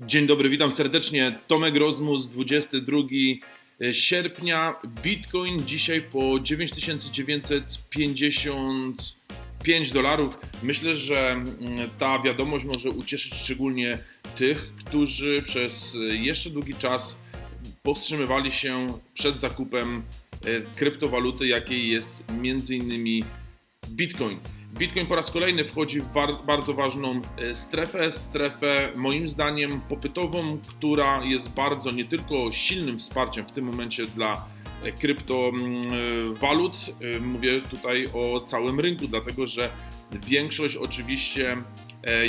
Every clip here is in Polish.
Dzień dobry, witam serdecznie. Tomek Rozmus, 22 sierpnia. Bitcoin dzisiaj po 9955 dolarów. Myślę, że mm, ta wiadomość może ucieszyć szczególnie tych, którzy przez jeszcze długi czas powstrzymywali się przed zakupem e, kryptowaluty, jakiej jest między innymi Bitcoin. Bitcoin po raz kolejny wchodzi w bardzo ważną e, strefę, strefę moim zdaniem popytową, która jest bardzo nie tylko silnym wsparciem w tym momencie dla e, kryptowalut, e, mówię tutaj o całym rynku, dlatego że większość oczywiście,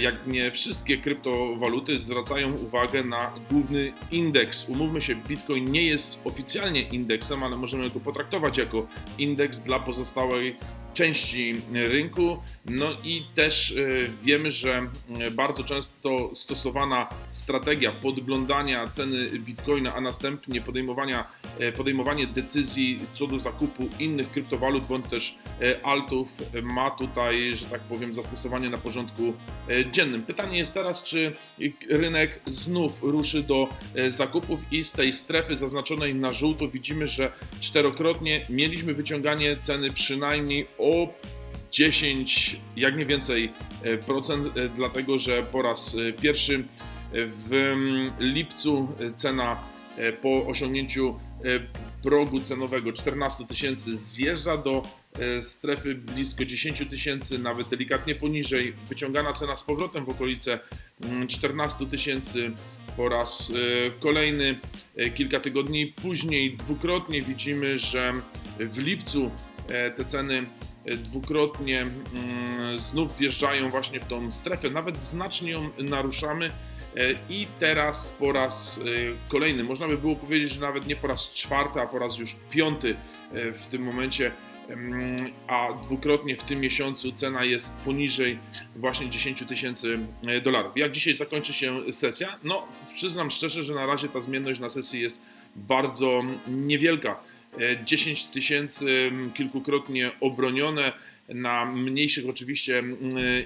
jak nie wszystkie kryptowaluty, zwracają uwagę na główny indeks. Umówmy się, Bitcoin nie jest oficjalnie indeksem, ale możemy go potraktować jako indeks dla pozostałej części rynku. No i też e, wiemy, że e, bardzo często stosowana strategia podglądania ceny bitcoina, a następnie podejmowania, e, podejmowanie decyzji co do zakupu innych kryptowalut bądź też altów ma tutaj, że tak powiem, zastosowanie na porządku dziennym. Pytanie jest teraz, czy rynek znów ruszy do zakupów i z tej strefy zaznaczonej na żółto widzimy, że czterokrotnie mieliśmy wyciąganie ceny przynajmniej o o 10, jak nie więcej e, procent, e, dlatego że po raz e, pierwszy w mm, lipcu cena po osiągnięciu progu cenowego 14 tysięcy zjeżdża do strefy blisko 10 tysięcy, nawet delikatnie poniżej. Wyciągana cena z powrotem w okolice 14 mm, tysięcy po raz kolejny. Kilka tygodni później dwukrotnie widzimy, że w lipcu te ceny dwukrotnie mm, znów wjeżdżają właśnie w tą strefę, nawet znacznie ją naruszamy. E, I teraz po raz e, kolejny, można by było powiedzieć, że nawet nie po raz czwarty, a po raz już piąty e, w tym momencie, a dwukrotnie w tym miesiącu cena jest poniżej właśnie 10 tysięcy dolarów. Jak dzisiaj zakończy się sesja? No, przyznam szczerze, że na razie ta zmienność na sesji jest bardzo niewielka. 10 tysięcy kilkukrotnie obronione na mniejszych oczywiście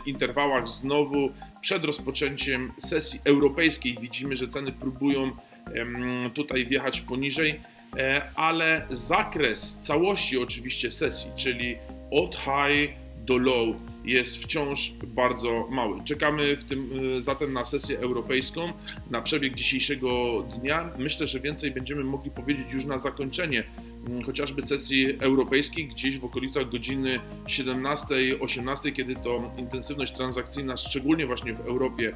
interwałach znowu przed rozpoczęciem sesji europejskiej widzimy, że ceny próbują tutaj wjechać poniżej, e, ale zakres całości oczywiście sesji, czyli od high do low jest wciąż bardzo mały. Czekamy w tym, e, zatem na sesję europejską, na przebieg dzisiejszego dnia. Myślę, że więcej będziemy mogli powiedzieć już na zakończenie mm, chociażby sesji europejskiej, gdzieś w okolicach godziny 17-18, kiedy to intensywność transakcyjna, szczególnie właśnie w Europie,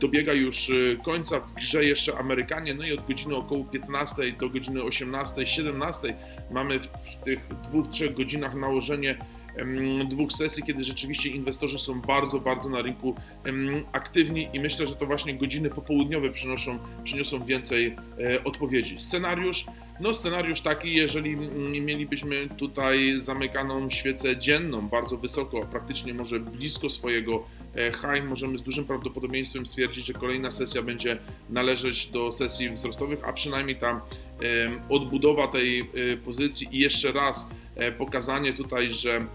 dobiega już e, końca. W grze jeszcze Amerykanie, no i od godziny około 15 do godziny 18-17 mamy w tych dwóch, trzech godzinach nałożenie dwóch sesji, kiedy rzeczywiście inwestorzy są bardzo, bardzo na rynku aktywni i myślę, że to właśnie godziny popołudniowe przynoszą, przyniosą więcej e, odpowiedzi. Scenariusz, no scenariusz taki, jeżeli mielibyśmy tutaj zamykaną świecę dzienną, bardzo wysoko, praktycznie może blisko swojego e, high, możemy z dużym prawdopodobieństwem stwierdzić, że kolejna sesja będzie należeć do sesji wzrostowych, a przynajmniej ta odbudowa tej e, pozycji i jeszcze raz pokazanie tutaj, że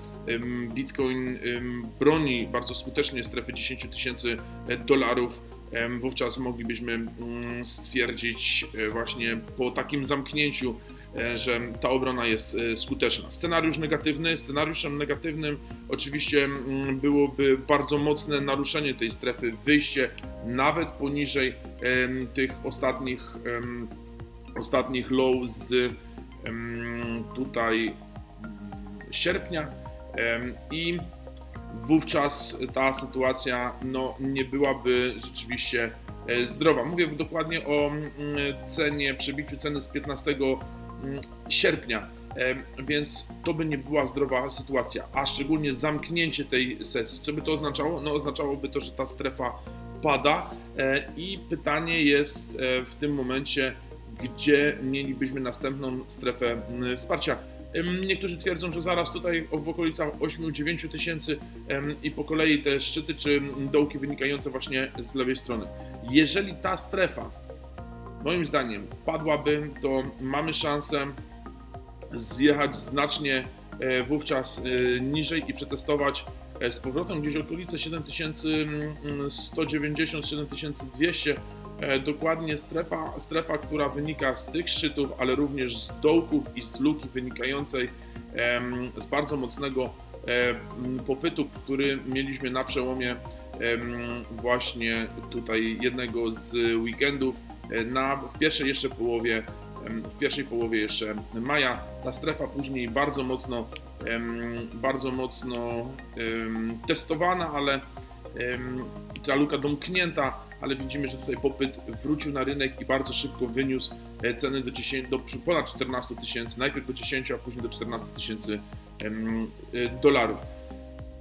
Bitcoin broni bardzo skutecznie strefy 10 tysięcy dolarów, wówczas moglibyśmy mm, stwierdzić e, właśnie po takim zamknięciu, e, że ta obrona jest e, skuteczna. Scenariusz negatywny. Scenariuszem negatywnym oczywiście mm, byłoby bardzo mocne naruszenie tej strefy, wyjście nawet poniżej tych ostatnich, ostatnich low z tutaj sierpnia i wówczas ta sytuacja no, nie byłaby rzeczywiście e, zdrowa. Mówię dokładnie o mm, cenie, przebiciu ceny z 15 mm, sierpnia, więc to by nie była zdrowa sytuacja, a szczególnie zamknięcie tej sesji. Co by to oznaczało? No oznaczałoby to, że ta strefa pada e, i pytanie jest e, w tym momencie, gdzie mielibyśmy następną strefę mm, wsparcia. Niektórzy twierdzą, że zaraz tutaj w okolicach 8-9 tysięcy i po kolei te szczyty czy dołki wynikające właśnie z lewej strony. Jeżeli ta strefa, moim zdaniem, padłaby, to mamy szansę zjechać znacznie e, wówczas e, niżej i przetestować e, z powrotem gdzieś okolice 7190-7200 e, dokładnie strefa, strefa, która wynika z tych szczytów, ale również z dołków i z luki wynikającej z bardzo mocnego popytu, który mieliśmy na przełomie właśnie tutaj jednego z weekendów e, na, w pierwszej jeszcze połowie w pierwszej połowie jeszcze maja. Ta strefa później bardzo mocno bardzo mocno testowana, ale ta luka domknięta, ale widzimy, że tutaj popyt wrócił na rynek i bardzo szybko wyniósł e, ceny do, 10, do ponad 14 tysięcy, najpierw do 10, a później do 14 tysięcy e, dolarów.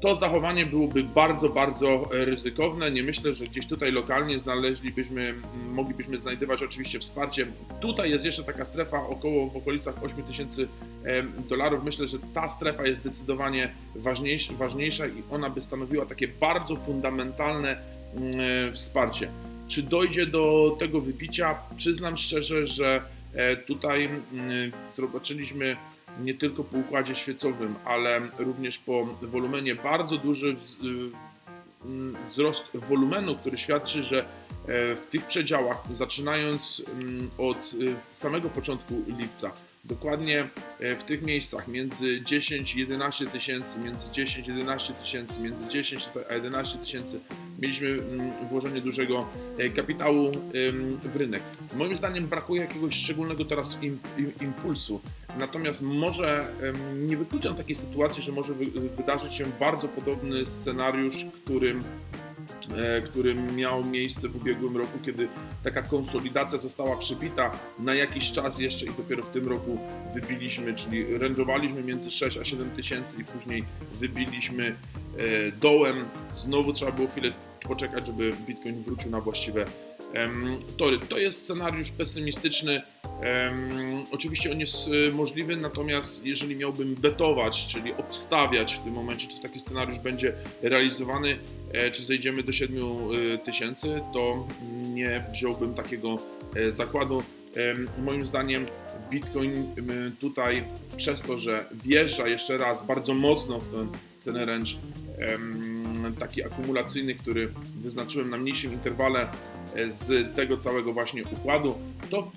To zachowanie byłoby bardzo, bardzo e, ryzykowne. Nie myślę, że gdzieś tutaj lokalnie znaleźlibyśmy, moglibyśmy znajdywać oczywiście wsparcie. Tutaj jest jeszcze taka strefa około w okolicach 8 tysięcy dolarów. Myślę, że ta strefa jest zdecydowanie ważniejsza, ważniejsza i ona by stanowiła takie bardzo fundamentalne wsparcie. Czy dojdzie do tego wybicia? Przyznam szczerze, że e, tutaj mm, zobaczyliśmy nie tylko po układzie świecowym, ale również po wolumenie bardzo duży y, mm, wzrost wolumenu, który świadczy, że e, w tych przedziałach, zaczynając mm, od samego początku lipca, dokładnie e, w tych miejscach między 10 i 11 tysięcy, między 10 i 11 tysięcy, między 10 tutaj a 11 tysięcy, mieliśmy mm, włożenie dużego e, kapitału w rynek. Moim zdaniem brakuje jakiegoś szczególnego teraz im, im, impulsu. Natomiast może nie wykluczam takiej sytuacji, że może wy, wydarzyć się bardzo podobny scenariusz, którym, e, którym miał miejsce w ubiegłym roku, kiedy taka konsolidacja została przybita na jakiś czas jeszcze i dopiero w tym roku wybiliśmy, czyli range'owaliśmy między 6 a 7 tysięcy i później wybiliśmy e, dołem. Znowu trzeba było chwilę poczekać, żeby Bitcoin wrócił na właściwe tory. To jest scenariusz pesymistyczny. Oczywiście on jest e, możliwy, natomiast jeżeli miałbym betować, czyli obstawiać w tym momencie, czy taki scenariusz będzie realizowany, e, czy zejdziemy do 7 e, tysięcy, to nie wziąłbym takiego zakładu. Moim zdaniem Bitcoin tutaj przez to, że wjeżdża jeszcze raz bardzo mocno w ten, w ten range taki akumulacyjny, który wyznaczyłem na mniejszym interwale e, z tego całego właśnie układu, to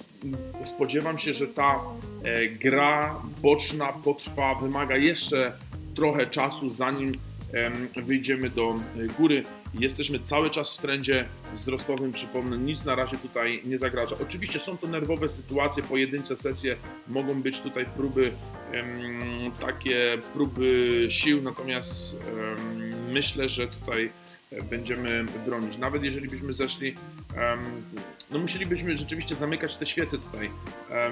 spodziewam się, że ta e, gra boczna potrwa, wymaga jeszcze trochę czasu, zanim em, wyjdziemy do e, góry. Jesteśmy cały czas w trendzie wzrostowym, przypomnę, nic na razie tutaj nie zagraża. Oczywiście są to nerwowe sytuacje, pojedyncze sesje, mogą być tutaj próby, takie próby sił, natomiast myślę, że tutaj e, będziemy bronić. Nawet jeżeli byśmy zeszli, no musielibyśmy rzeczywiście zamykać te świece tutaj.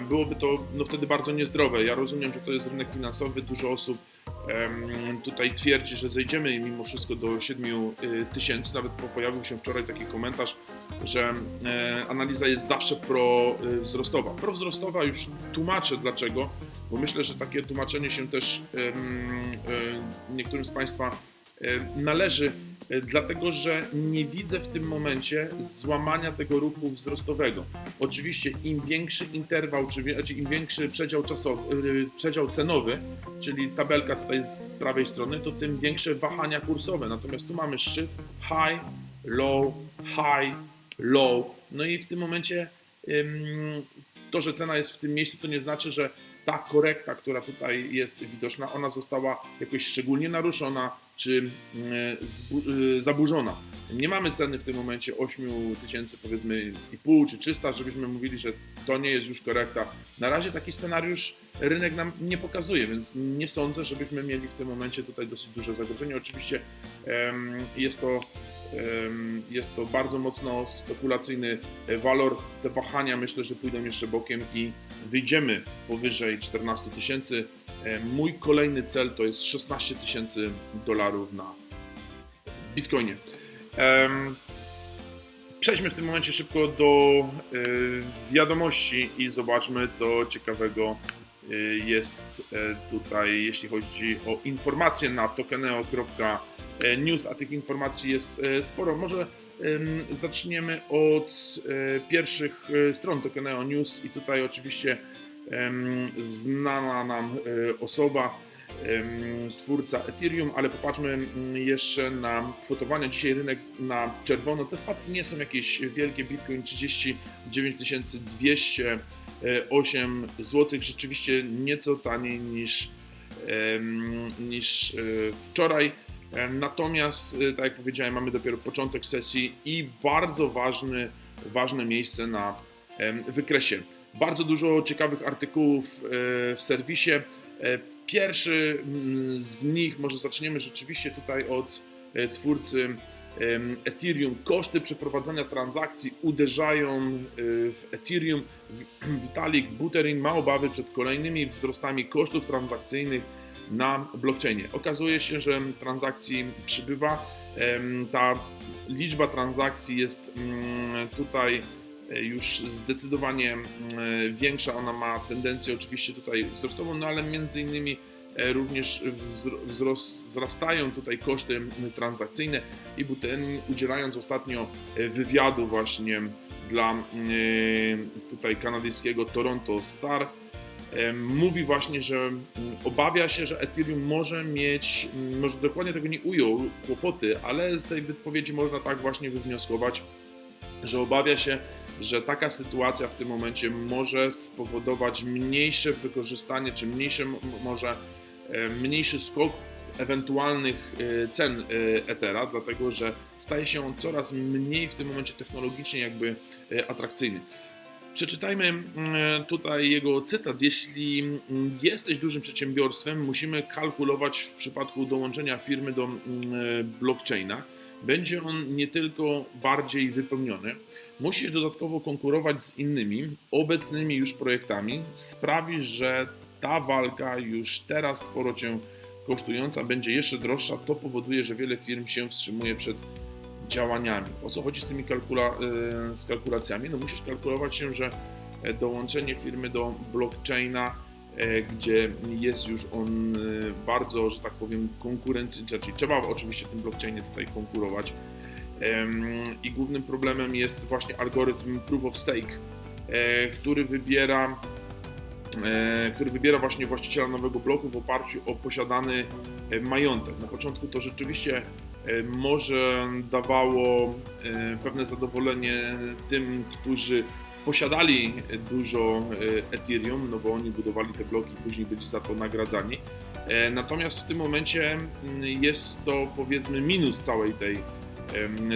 Byłoby to no wtedy bardzo niezdrowe. Ja rozumiem, że to jest rynek finansowy, dużo osób tutaj twierdzi, że zejdziemy mimo wszystko do 7 tysięcy. Nawet po- pojawił się wczoraj taki komentarz, że e, analiza jest zawsze prowzrostowa. Prowzrostowa już tłumaczę dlaczego, bo myślę, że takie tłumaczenie się też e, niektórym z Państwa należy, e, dlatego że nie widzę w tym momencie złamania tego ruchu wzrostowego. Oczywiście im większy interwał, czy znaczy im większy przedział czasowy, e, przedział cenowy, czyli tabelka tutaj z prawej strony, to tym większe wahania kursowe. Natomiast tu mamy szczyt, high, low, high, low. No i w tym momencie to, że cena jest w tym miejscu, to nie znaczy, że ta korekta, która tutaj jest widoczna, ona została jakoś szczególnie naruszona czy zbu- y, zaburzona. Nie mamy ceny w tym momencie 8 tysięcy powiedzmy i pół czy 300, żebyśmy mówili, że to nie jest już korekta. Na razie taki scenariusz rynek nam nie pokazuje, więc nie sądzę, żebyśmy mieli w tym momencie tutaj dosyć duże zagrożenie. Oczywiście jest to jest to bardzo mocno spekulacyjny e, walor. Te wahania myślę, że pójdą jeszcze bokiem i wyjdziemy powyżej 14 tysięcy. E, Mój kolejny cel to jest 16 tysięcy dolarów na Bitcoinie. Przejdźmy w tym momencie szybko do e, wiadomości i zobaczmy, co ciekawego e, jest tutaj, jeśli chodzi o informacje na tokeneo.news, a tych informacji jest sporo. Może em, zaczniemy od pierwszych stron Tokeneo News i tutaj oczywiście znana nam e, osoba twórca Ethereum, ale popatrzmy mm, jeszcze na kwotowania. Dzisiaj rynek na czerwono. Te spadki nie są jakieś wielkie. Bitcoin 39 208 zł, rzeczywiście nieco taniej niż, niż e, wczoraj. Natomiast, e, tak jak powiedziałem, mamy dopiero początek sesji i bardzo ważny, ważne miejsce na wykresie. Bardzo dużo ciekawych artykułów e, w serwisie. Pierwszy mm, z nich, może zaczniemy rzeczywiście tutaj od e, twórcy Ethereum. Koszty przeprowadzania transakcji uderzają e, w Ethereum. Vitalik Buterin ma obawy przed kolejnymi wzrostami kosztów transakcyjnych na blockchainie. Okazuje się, że transakcji przybywa. Ta liczba transakcji jest mm, tutaj E, już zdecydowanie e, większa. Ona ma tendencję oczywiście tutaj wzrostową, no ale między innymi e, również wzrastają tutaj koszty transakcyjne i BTN udzielając ostatnio wywiadu właśnie dla tutaj kanadyjskiego Toronto Star mówi właśnie, że obawia się, że Ethereum może mieć, może dokładnie tego nie ujął, kłopoty, ale z tej wypowiedzi można tak właśnie wywnioskować, że obawia się, że taka sytuacja w tym momencie może spowodować mniejsze wykorzystanie, czy mniejsze, może e, mniejszy skok ewentualnych e, cen e, Ethera, dlatego że staje się on coraz mniej w tym momencie technologicznie jakby atrakcyjny. Przeczytajmy tutaj jego cytat. Jeśli jesteś dużym przedsiębiorstwem, musimy kalkulować w przypadku dołączenia firmy do blockchaina będzie on nie tylko bardziej wypełniony, musisz dodatkowo konkurować z innymi, obecnymi już projektami. Sprawi, że ta walka już teraz sporo cię kosztująca będzie jeszcze droższa. To powoduje, że wiele firm się wstrzymuje przed działaniami. O co chodzi z tymi kalkula y, z kalkulacjami? No musisz kalkulować się, że dołączenie firmy do blockchaina E, gdzie jest już on e, bardzo, że tak powiem, konkurencyjny, czyli trzeba oczywiście w tym blockchainie tutaj konkurować. I głównym problemem jest właśnie algorytm Proof of Stake, e, który wybiera który wybiera właśnie właściciela nowego bloku w oparciu o posiadany majątek. Na początku to rzeczywiście może dawało pewne zadowolenie tym, którzy posiadali dużo e, Ethereum, no bo oni budowali te bloki, później byli za to nagradzani. E, natomiast w tym momencie mm, jest to powiedzmy minus całej tej,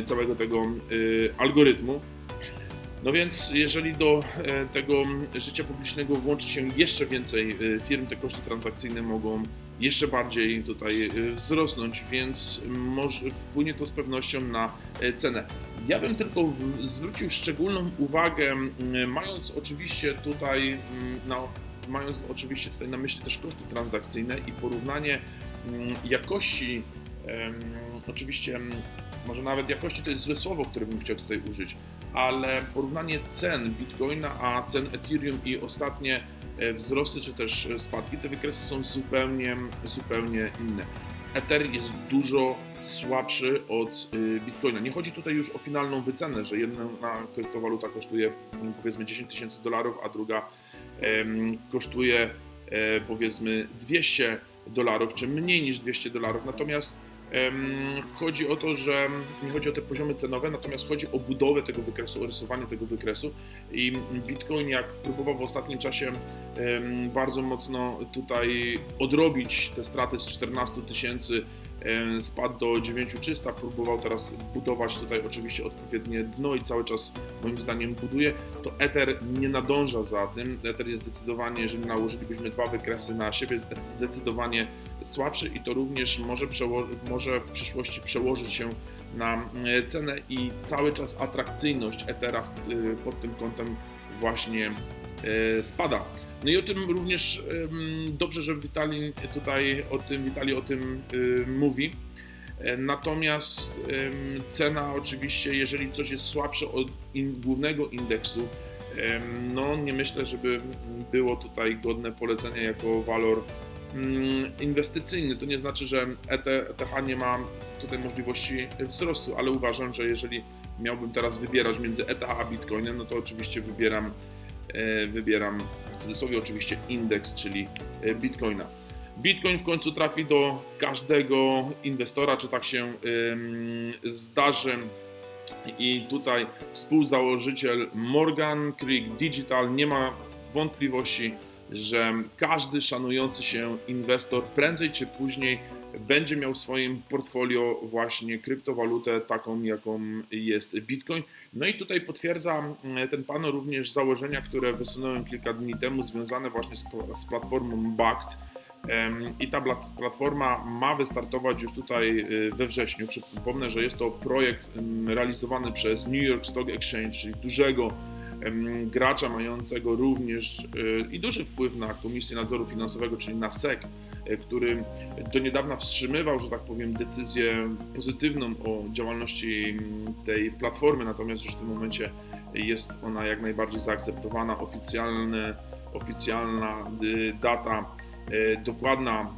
całego tego e, algorytmu. No więc jeżeli do tego życia publicznego włączy się jeszcze więcej firm, te koszty transakcyjne mogą jeszcze bardziej tutaj wzrosnąć, więc może wpłynie to z pewnością na cenę. Ja bym tylko zwrócił szczególną uwagę, mając oczywiście tutaj, no, mając oczywiście tutaj na myśli też koszty transakcyjne i porównanie jakości, oczywiście może nawet jakości to jest złe słowo, które bym chciał tutaj użyć, ale porównanie cen Bitcoina a cen Ethereum i ostatnie e, wzrosty czy też spadki, te wykresy są zupełnie, zupełnie inne. Ether jest dużo słabszy od y, Bitcoina. Nie chodzi tutaj już o finalną wycenę, że jedna kryptowaluta kosztuje mm, powiedzmy 10 tysięcy dolarów, a druga kosztuje e, powiedzmy 200 dolarów, czy mniej niż 200 dolarów. Natomiast Chodzi o to, że nie chodzi o te poziomy cenowe, natomiast chodzi o budowę tego wykresu, o rysowanie tego wykresu. I Bitcoin, jak próbował w ostatnim czasie bardzo mocno tutaj odrobić te straty z 14 tysięcy spadł do 9300, próbował teraz budować tutaj oczywiście odpowiednie dno i cały czas moim zdaniem buduje, to Ether nie nadąża za tym. Ether jest zdecydowanie, jeżeli nałożylibyśmy dwa wykresy na siebie, zdecydowanie słabszy i to również może, może w przyszłości przełożyć się na e, cenę i cały czas atrakcyjność Ethera e, pod tym kątem właśnie e, spada. No i o tym również dobrze, że Witali tutaj o tym, Witali o tym mówi. E, natomiast cena oczywiście, jeżeli coś jest słabsze od in, głównego indeksu, no nie myślę, żeby było tutaj godne polecenia jako walor mm, inwestycyjny. To nie znaczy, że ETH nie ma tutaj możliwości wzrostu, ale uważam, że jeżeli miałbym teraz wybierać między ETH a Bitcoinem, no to oczywiście wybieram E, wybieram w cudzysłowie oczywiście indeks, czyli e, Bitcoina. Bitcoin w końcu trafi do każdego inwestora, czy tak się zdarzy. I tutaj współzałożyciel Morgan Creek Digital nie ma wątpliwości, że każdy szanujący się inwestor prędzej czy później będzie miał w swoim portfolio właśnie kryptowalutę taką, jaką jest Bitcoin. No i tutaj potwierdza mm, ten pan również założenia, które wysunąłem kilka dni temu, związane właśnie z, z platformą BACT. I ta platforma ma wystartować już tutaj y, we wrześniu. Przypomnę, że jest to projekt realizowany przez New York Stock Exchange, czyli dużego gracza mającego również y, i duży wpływ na Komisję Nadzoru Finansowego, czyli na SEC, y, który do niedawna wstrzymywał, że tak powiem, decyzję pozytywną o działalności tej platformy, natomiast już w tym momencie jest ona jak najbardziej zaakceptowana. Oficjalne, oficjalna y, data Dokładna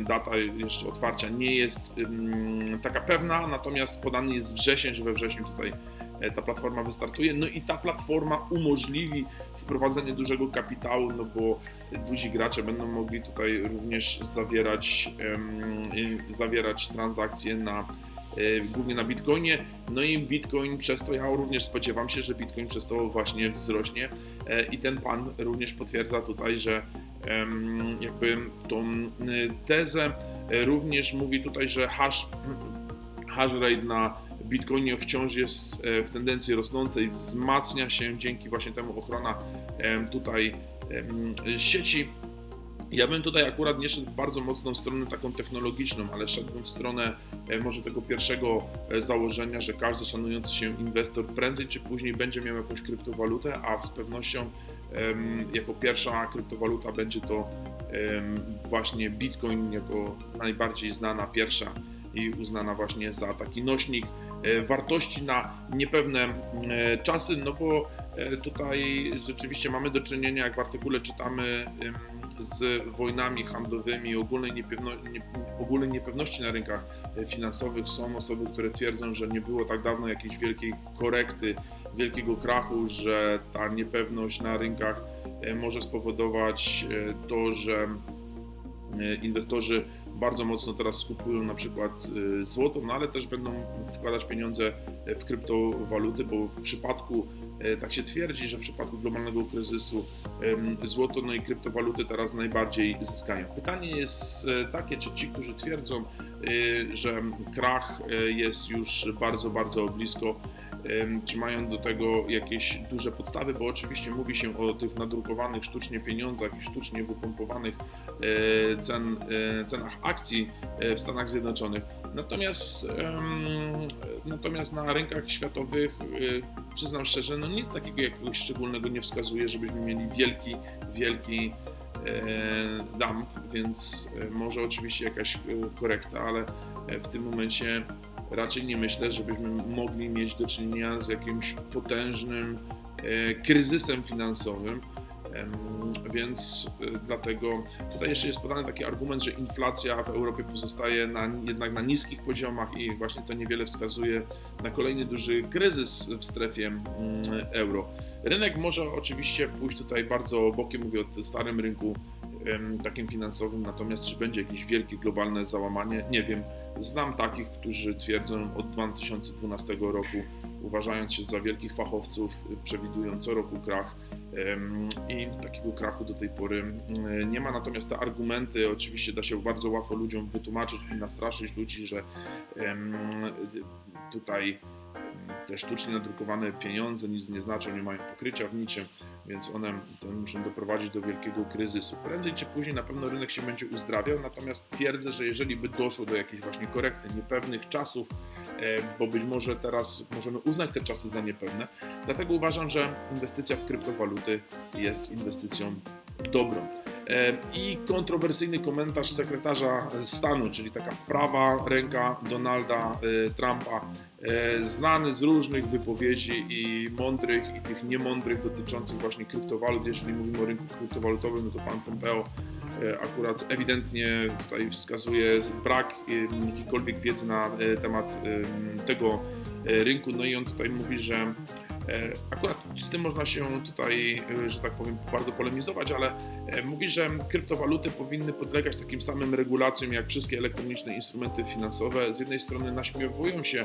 data jeszcze otwarcia nie jest taka pewna, natomiast podany jest wrzesień, że we wrześniu tutaj E, ta platforma wystartuje. No i ta platforma umożliwi wprowadzenie dużego kapitału, no bo duzi gracze będą mogli tutaj również zawierać, zawierać transakcje na e, głównie na Bitcoinie. No i Bitcoin przez to, ja również spodziewam się, że Bitcoin przez to właśnie wzrośnie e, i ten pan również potwierdza tutaj, że jakby tą tezę również mówi tutaj, że hash, hash rate na Bitcoinie wciąż jest e, w tendencji rosnącej, wzmacnia się dzięki właśnie temu ochrona tutaj sieci. Ja bym tutaj akurat nie szedł w bardzo mocną stronę taką technologiczną, ale szedłbym w stronę e, może tego pierwszego e, założenia, że każdy szanujący się inwestor prędzej czy później będzie miał jakąś kryptowalutę, a z pewnością jako pierwsza kryptowaluta będzie to właśnie Bitcoin jako najbardziej znana pierwsza i uznana właśnie za taki nośnik wartości na niepewne e, czasy, no bo e, tutaj rzeczywiście mamy do czynienia, jak w artykule czytamy, z wojnami handlowymi, ogólnej, niepewno, nie, ogólnej niepewności na rynkach finansowych. Są osoby, które twierdzą, że nie było tak dawno jakiejś wielkiej korekty, wielkiego krachu, że ta niepewność na rynkach może spowodować to, że inwestorzy bardzo mocno teraz skupują na przykład y, złoto, no ale też będą wkładać pieniądze w kryptowaluty, bo w przypadku, e, tak się twierdzi, że w przypadku globalnego kryzysu złoto no i kryptowaluty teraz najbardziej zyskają. Pytanie jest takie, czy ci, którzy twierdzą, że krach jest już bardzo, bardzo blisko, czy mają do tego jakieś duże podstawy, bo oczywiście mówi się o tych nadrukowanych sztucznie pieniądzach i sztucznie wypompowanych cen, cenach akcji w Stanach Zjednoczonych. Natomiast, natomiast na rynkach światowych, przyznam szczerze, no nic takiego jakiegoś szczególnego nie wskazuje, żebyśmy mieli wielki, wielki dump, więc może oczywiście jakaś korekta, ale w tym momencie raczej nie myślę, żebyśmy mogli mieć do czynienia z jakimś potężnym e, kryzysem finansowym. Więc e, dlatego tutaj jeszcze jest podany taki argument, że inflacja w Europie pozostaje na, jednak na niskich poziomach i właśnie to niewiele wskazuje na kolejny duży kryzys w strefie mm, euro. Rynek może oczywiście pójść tutaj bardzo bokiem, mówię o starym rynku takim finansowym, natomiast czy będzie jakieś wielkie globalne załamanie, nie wiem. Znam takich, którzy twierdzą od 2012 roku, uważając się za wielkich fachowców, przewidują co roku krach i takiego krachu do tej pory nie ma. Natomiast te argumenty oczywiście da się bardzo łatwo ludziom wytłumaczyć i nastraszyć ludzi, że tutaj te sztucznie nadrukowane pieniądze nic nie znaczą, nie mają pokrycia w niczym, więc one muszą doprowadzić do wielkiego kryzysu. Prędzej czy później na pewno rynek się będzie uzdrawiał, natomiast twierdzę, że jeżeli by doszło do jakiejś właśnie korekty, niepewnych czasów, e, bo być może teraz możemy uznać te czasy za niepewne, dlatego uważam, że inwestycja w kryptowaluty jest inwestycją dobrą. E, I kontrowersyjny komentarz sekretarza stanu, czyli taka prawa ręka Donalda e, Trumpa, znany z różnych wypowiedzi i mądrych, i tych niemądrych dotyczących właśnie kryptowalut. Jeżeli mówimy o rynku kryptowalutowym, no to pan Pompeo akurat ewidentnie tutaj wskazuje brak jakiejkolwiek wiedzy na temat tego rynku. No i on tutaj mówi, że E, Akurat z tym można się tutaj, e, że tak powiem, bardzo polemizować, ale e, mówi, że kryptowaluty powinny podlegać takim samym regulacjom jak wszystkie elektroniczne instrumenty finansowe. Z jednej strony naśmiewują się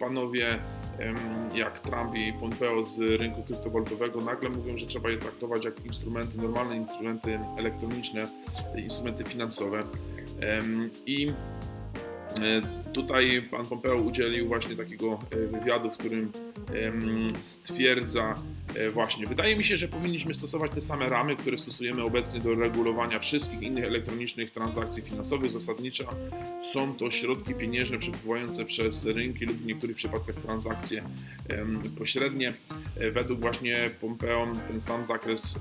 panowie jak Trump i Pompeo z rynku kryptowalutowego, nagle mówią, że trzeba je traktować jak instrumenty, normalne instrumenty elektroniczne, instrumenty finansowe. I E, Tutaj pan Pompeo udzielił właśnie takiego e, wywiadu, w którym stwierdza e, właśnie, wydaje mi się, że powinniśmy stosować te same ramy, które stosujemy obecnie do regulowania wszystkich innych elektronicznych transakcji finansowych. Zasadniczo są to środki pieniężne przepływające przez rynki lub w niektórych przypadkach transakcje pośrednie. E, Według właśnie Pompeo ten sam zakres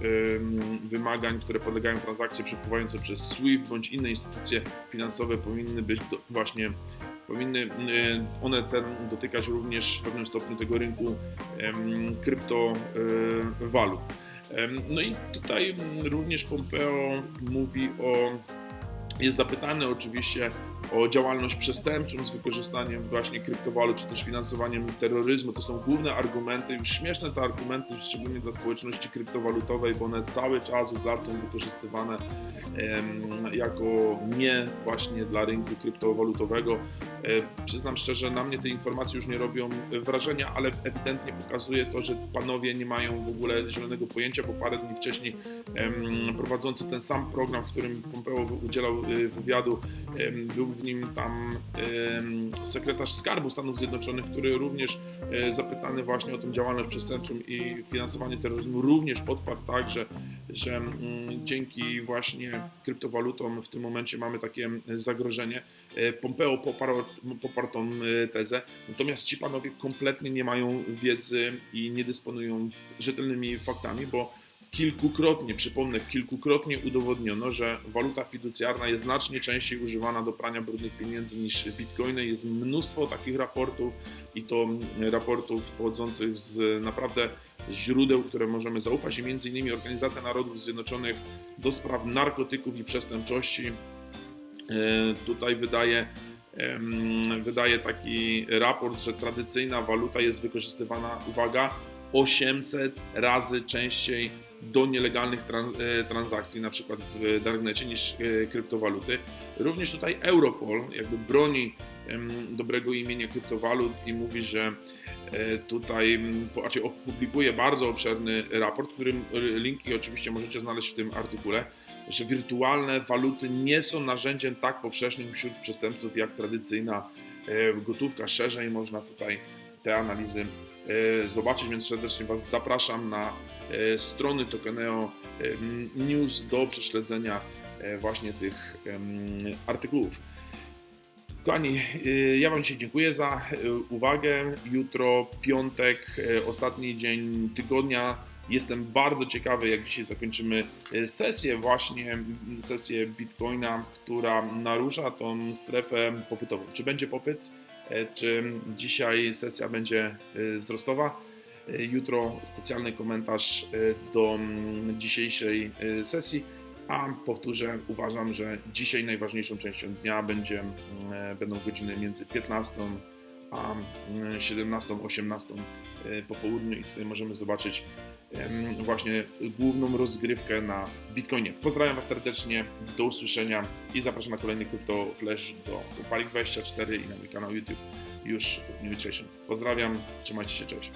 wymagań, które podlegają transakcje przepływające przez SWIFT bądź inne instytucje finansowe powinny być właśnie powinny e, one ten, dotykać również w pewnym stopniu tego rynku kryptowalut. Em, No i tutaj również Pompeo mówi o jest zapytany oczywiście o działalność przestępczą z wykorzystaniem właśnie kryptowalut, czy też finansowaniem terroryzmu. To są główne argumenty, już śmieszne te argumenty, szczególnie dla społeczności kryptowalutowej, bo one cały czas od lat są wykorzystywane em, jako nie właśnie dla rynku kryptowalutowego. E, przyznam szczerze, na mnie te informacje już nie robią wrażenia, ale ewidentnie pokazuje to, że panowie nie mają w ogóle zielonego pojęcia, bo parę dni wcześniej prowadzący ten sam program, w którym Pompeo udzielał e, wywiadu, był w nim tam sekretarz Skarbu Stanów Zjednoczonych, który również e, zapytany właśnie o tą działalność przestępczą i finansowanie terroryzmu również podparł tak, że, że mm, dzięki właśnie kryptowalutom w tym momencie mamy takie zagrożenie. E, Pompeo poparł, poparł tą e, tezę, natomiast ci panowie kompletnie nie mają wiedzy i nie dysponują rzetelnymi faktami, bo kilkukrotnie, przypomnę, kilkukrotnie udowodniono, że waluta fiducjarna jest znacznie częściej używana do prania brudnych pieniędzy niż bitcoiny. Jest mnóstwo takich raportów i to raportów pochodzących z naprawdę źródeł, które możemy zaufać i między innymi Organizacja Narodów Zjednoczonych do spraw narkotyków i przestępczości tutaj wydaje wydaje taki raport, że tradycyjna waluta jest wykorzystywana, uwaga, 800 razy częściej do nielegalnych tran- e, transakcji, na przykład w darknecie, niż e, kryptowaluty. Również tutaj Europol jakby broni dobrego imienia kryptowalut i mówi, że e, tutaj znaczy opublikuje bardzo obszerny raport, którym e, linki oczywiście możecie znaleźć w tym artykule, że wirtualne waluty nie są narzędziem tak powszechnym wśród przestępców jak tradycyjna e, gotówka. Szerzej można tutaj te analizy e, zobaczyć, więc serdecznie Was zapraszam na e, strony Tokeneo News do prześledzenia właśnie tych artykułów. Kochani, ja Wam dzisiaj dziękuję za uwagę. Jutro piątek, ostatni dzień tygodnia. Jestem bardzo ciekawy, jak dzisiaj zakończymy y, sesję, właśnie mm, sesję Bitcoina, która narusza tą strefę popytową. Czy będzie popyt? E, Czy dzisiaj sesja będzie y, wzrostowa? Jutro specjalny komentarz do mm, dzisiejszej sesji. A powtórzę, uważam, że dzisiaj najważniejszą częścią dnia będzie, e, będą godziny między 15 a mm, 17, 18 e, po południu i tutaj możemy zobaczyć właśnie główną rozgrywkę na Bitcoinie. Pozdrawiam Was serdecznie, do usłyszenia i zapraszam na kolejny Crypto Flash do Upalik24 i na mój kanał YouTube już w dniu jutrzejszym. Pozdrawiam, trzymajcie się, cześć.